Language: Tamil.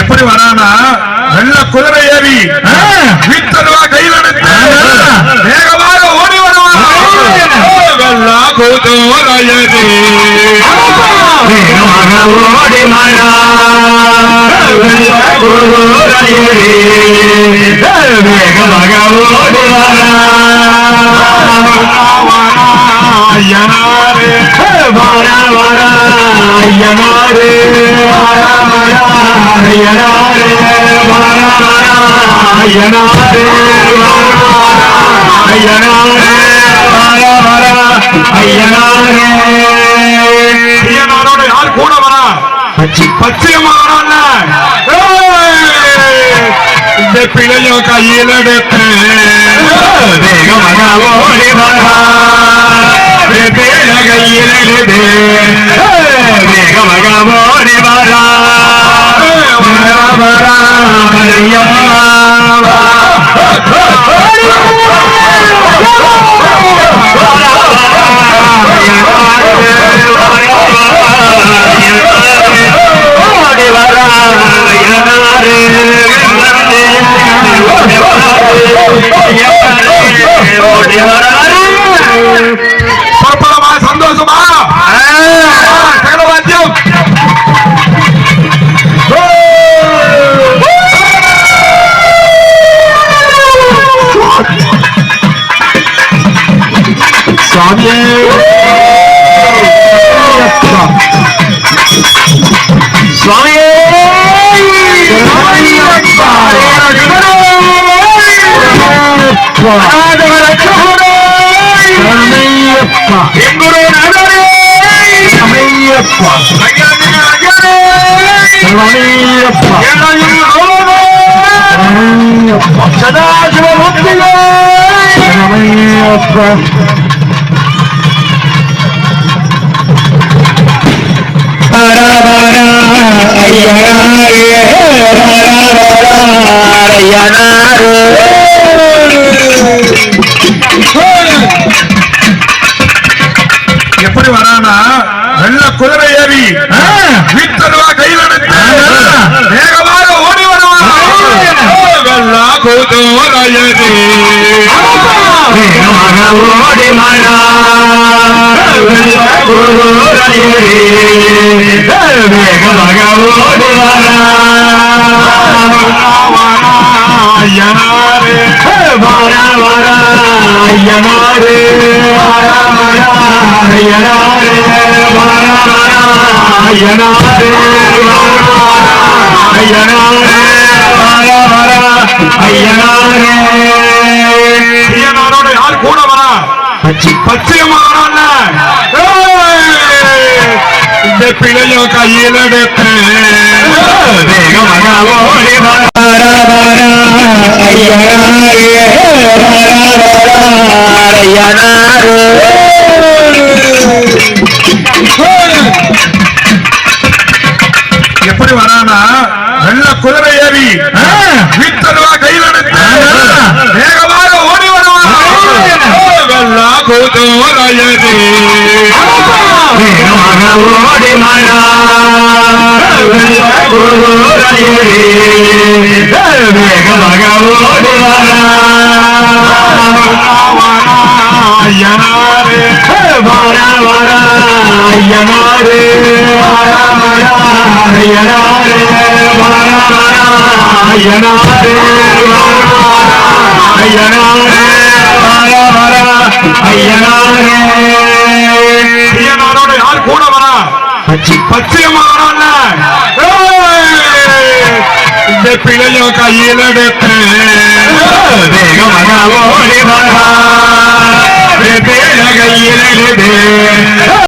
எப்படி வரானா? நல்ல குதிரை ஏறி வீட்டருவா கையில் எடுத்து வேகமாக ஓடி வருவான். குதிரையடி ஓடி மாயா வேகமாக ஓடி வரா வரா வரா ஐயனாரே ஐயனாரே வர ஐயனாரே ஐயனாரோட யார் கூட வரா. பச்சையம்மா வரான்ல ஏய்! இந்த பிள்ளையும் கையில் எடுத்தேன். வேகமாக ஓடி வரா. கையிலே Vamos, Omar! É! Pega no Badião! Sobe! Sobe! Sobe! Sobe! எப்படி வரானா? வெள்ள குதிரை ஏறி. குதிரையது ஓடி மழா வேகமாக ஓடி வரா ஐயனாரே வர வர ஐயனாரே வர வர ஐயனாரே ஐயனாரோட யார் கூட வரா ஏய்! இந்த பிள்ளையும் கையில் ஐயனாரே. ஐயனாரே. வீட்டருவா கையில் எடுத்து வேகமாக ஓடி வருவான் வெள்ள குதிரையது வேகமாக ஓடி மழா வேகமாக ஓடி வரா ஐயனாரே வர வர ஐயனாரே வர வர ஐயனாரே வர வர ஐயனாரே வர வர ஐயனாரே ஐயனாரே ஐயனாரோட யார் கூட வரா பச்சையம்மா வரான்ல இந்த பிள்ளையும் கையில் எடுத்து வேகமாக ஓடி வரா கையில்